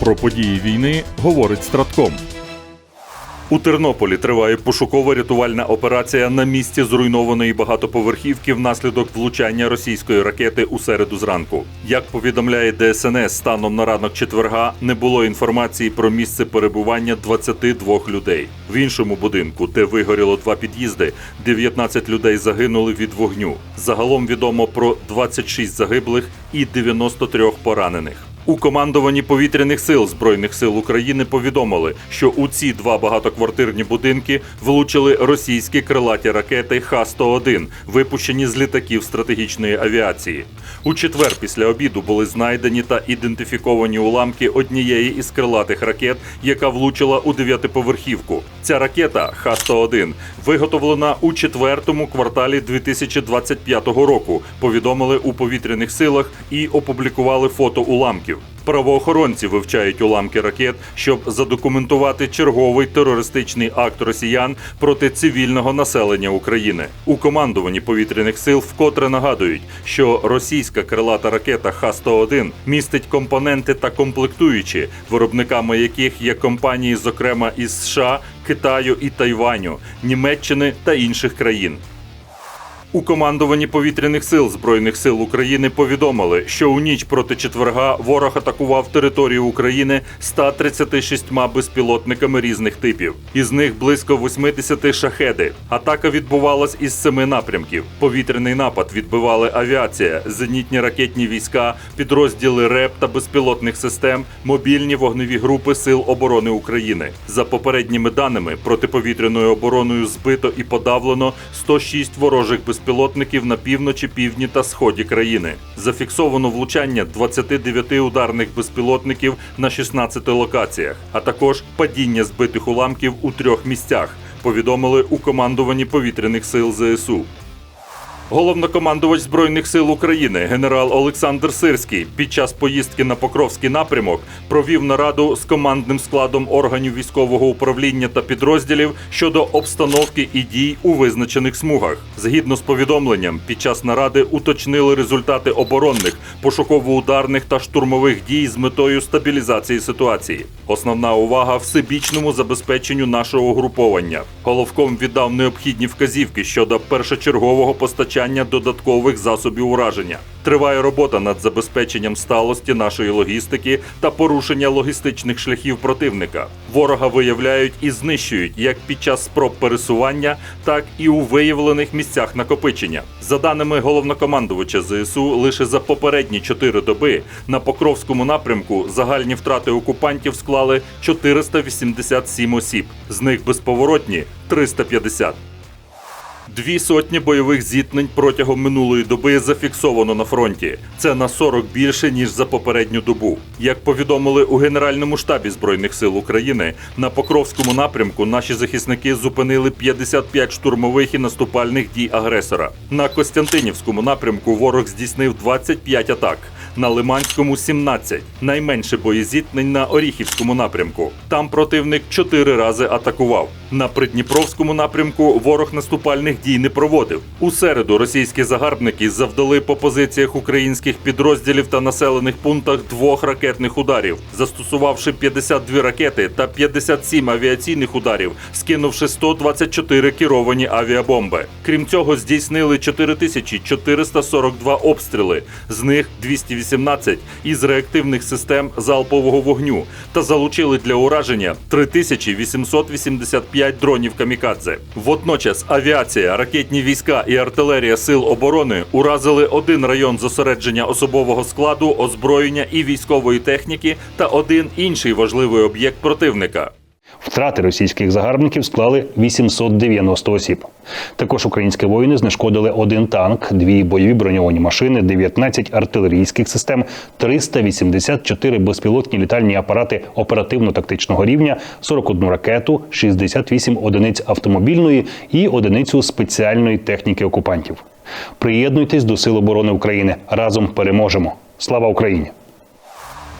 Про події війни говорить Стратком. У Тернополі триває пошуково-рятувальна операція на місці зруйнованої багатоповерхівки внаслідок влучання російської ракети у середу зранку. Як повідомляє ДСНС, станом на ранок четверга не було інформації про місце перебування 22 людей. В іншому будинку, де вигоріло два під'їзди, 19 людей загинули від вогню. Загалом відомо про 26 загиблих і 93 поранених. У командуванні повітряних сил Збройних сил України повідомили, що у ці два багатоквартирні будинки влучили російські крилаті ракети Х-101, випущені з літаків стратегічної авіації. У четвер після обіду були знайдені та ідентифіковані уламки однієї із крилатих ракет, яка влучила у дев'ятиповерхівку. Ця ракета Х-101 виготовлена у четвертому кварталі 2025 року. Повідомили у повітряних силах і опублікували фото уламків. Правоохоронці вивчають уламки ракет, щоб задокументувати черговий терористичний акт росіян проти цивільного населення України. У командуванні повітряних сил вкотре нагадують, що російська крилата ракета Х-101 містить компоненти та комплектуючі, виробниками яких є компанії, зокрема із США, Китаю і Тайваню, Німеччини та інших країн. У командуванні повітряних сил Збройних сил України повідомили, що у ніч проти четверга ворог атакував територію України 136 безпілотниками різних типів. Із них близько 80 шахеди. Атака відбувалась із семи напрямків. Повітряний напад відбивали авіація, зенітні ракетні війська, підрозділи РЕП та безпілотних систем, мобільні вогневі групи Сил оборони України. За попередніми даними, протиповітряною обороною збито і подавлено 106 ворожих безпілотників на півночі, півдні та сході країни. Зафіксовано влучання 29 ударних безпілотників на 16 локаціях, а також падіння збитих уламків у трьох місцях. Повідомили у командуванні повітряних сил ЗСУ. Головнокомандувач Збройних сил України генерал Олександр Сирський під час поїздки на Покровський напрямок провів нараду з командним складом органів військового управління та підрозділів щодо обстановки і дій у визначених смугах. Згідно з повідомленням, під час наради уточнили результати оборонних, пошуково-ударних та штурмових дій з метою стабілізації ситуації. Основна увага всебічному забезпеченню нашого угруповання. Головком віддав необхідні вказівки щодо першочергового постачання додаткових засобів ураження. Триває робота над забезпеченням сталості нашої логістики та порушення логістичних шляхів противника. Ворога виявляють і знищують як під час спроб пересування, так і у виявлених місцях накопичення. За даними головнокомандувача ЗСУ, лише за попередні чотири доби на Покровському напрямку загальні втрати окупантів склали 487 осіб, з них безповоротні 350. Дві сотні бойових зіткнень протягом минулої доби зафіксовано на фронті. Це на 40 більше ніж за попередню добу. Як повідомили у Генеральному штабі збройних сил України, на Покровському напрямку наші захисники зупинили 55 штурмових і наступальних дій агресора. На Костянтинівському напрямку ворог здійснив 25 атак. На Лиманському 17, найменше боєзіткнень на Оріхівському напрямку. Там противник чотири рази атакував. На Придніпровському напрямку ворог наступальних дій не проводив. У середу російські загарбники завдали по позиціях українських підрозділів та населених пунктах двох ракетних ударів, застосувавши 52 ракети та 57 авіаційних ударів, скинувши 124 керовані авіабомби. Крім цього, здійснили 4442 обстріли, з них 218 із реактивних систем залпового вогню та залучили для ураження 3885 дронів камікадзе. Водночас авіація, ракетні війська і артилерія сил оборони уразили один район зосередження особового складу, озброєння і військової техніки та один інший важливий об'єкт противника. Втрати російських загарбників склали 890 осіб. Також українські воїни знешкодили один танк, дві бойові броньовані машини, 19 артилерійських систем, 384 безпілотні літальні апарати оперативно-тактичного рівня, 41 ракету, 68 одиниць автомобільної і одиницю спеціальної техніки окупантів. Приєднуйтесь до Сил оборони України. Разом переможемо. Слава Україні!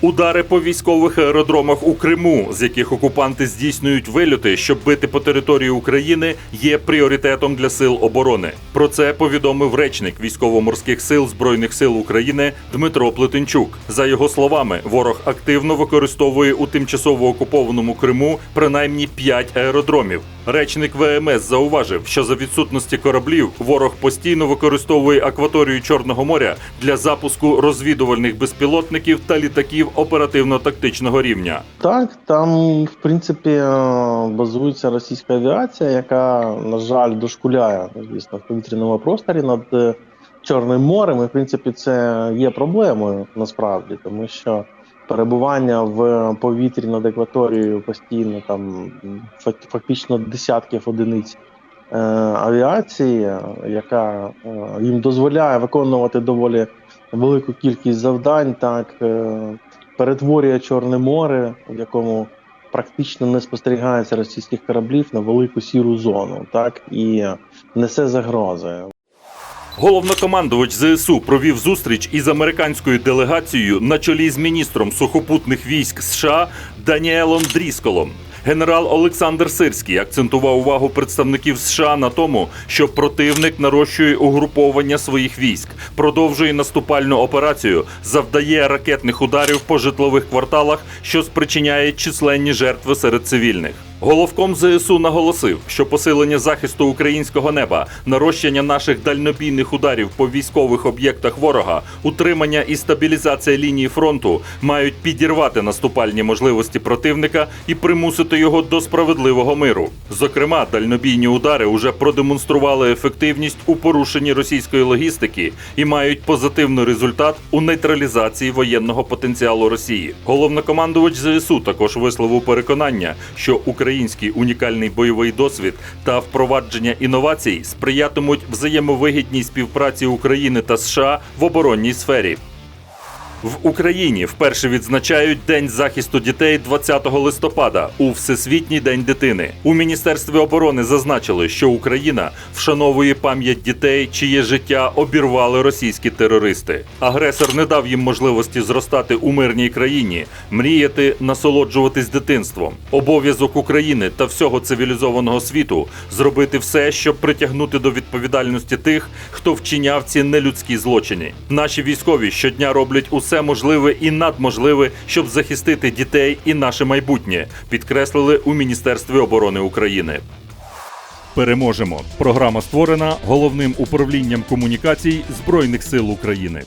Удари по військових аеродромах у Криму, з яких окупанти здійснюють вильоти, щоб бити по території України, є пріоритетом для сил оборони. Про це повідомив речник військово-морських сил збройних сил України Дмитро Плетенчук. За його словами, ворог активно використовує у тимчасово окупованому Криму принаймні 5 аеродромів. Речник ВМС зауважив, що за відсутності кораблів ворог постійно використовує акваторію Чорного моря для запуску розвідувальних безпілотників та літаків оперативно-тактичного рівня. Так, там, в принципі, е, базується російська авіація, яка, на жаль, дошкуляє, звісно, в повітряному просторі над е, Чорним морем. І, в принципі, це є проблемою насправді, тому що перебування в повітрі над екваторією постійно там фак- фактично десятків одиниць е, авіації, яка е, їм дозволяє виконувати доволі велику кількість завдань, так. е, перетворює Чорне море, в якому практично не спостерігається російських кораблів на велику сіру зону, так і несе загрози. Головнокомандувач ЗСУ провів зустріч із американською делегацією на чолі з міністром сухопутних військ США Даніелом Дрісколом. Генерал Олександр Сирський акцентував увагу представників США на тому, що противник нарощує угруповання своїх військ, продовжує наступальну операцію, завдає ракетних ударів по житлових кварталах, що спричиняє численні жертви серед цивільних. Головком ЗСУ наголосив, що посилення захисту українського неба, нарощення наших дальнобійних ударів по військових об'єктах ворога, утримання і стабілізація лінії фронту мають підірвати наступальні можливості противника і примусити його до справедливого миру. Зокрема, дальнобійні удари уже продемонстрували ефективність у порушенні російської логістики і мають позитивний результат у нейтралізації воєнного потенціалу Росії. Головнокомандувач ЗСУ також висловив переконання, що український унікальний бойовий досвід та впровадження інновацій сприятимуть взаємовигідній співпраці України та США в оборонній сфері. В Україні вперше відзначають День захисту дітей 20 листопада у Всесвітній день дитини. У міністерстві оборони зазначили, що Україна вшановує пам'ять дітей, чиє життя обірвали російські терористи. Агресор не дав їм можливості зростати у мирній країні, мріяти, насолоджуватись дитинством. Обов'язок України та всього цивілізованого світу зробити все, щоб притягнути до відповідальності тих, хто вчиняв ці нелюдські злочини. Наші військові щодня роблять усе можливе і надможливе, щоб захистити дітей і наше майбутнє, підкреслили у Міністерстві оборони України. Переможемо. Програма створена головним управлінням комунікацій Збройних сил України.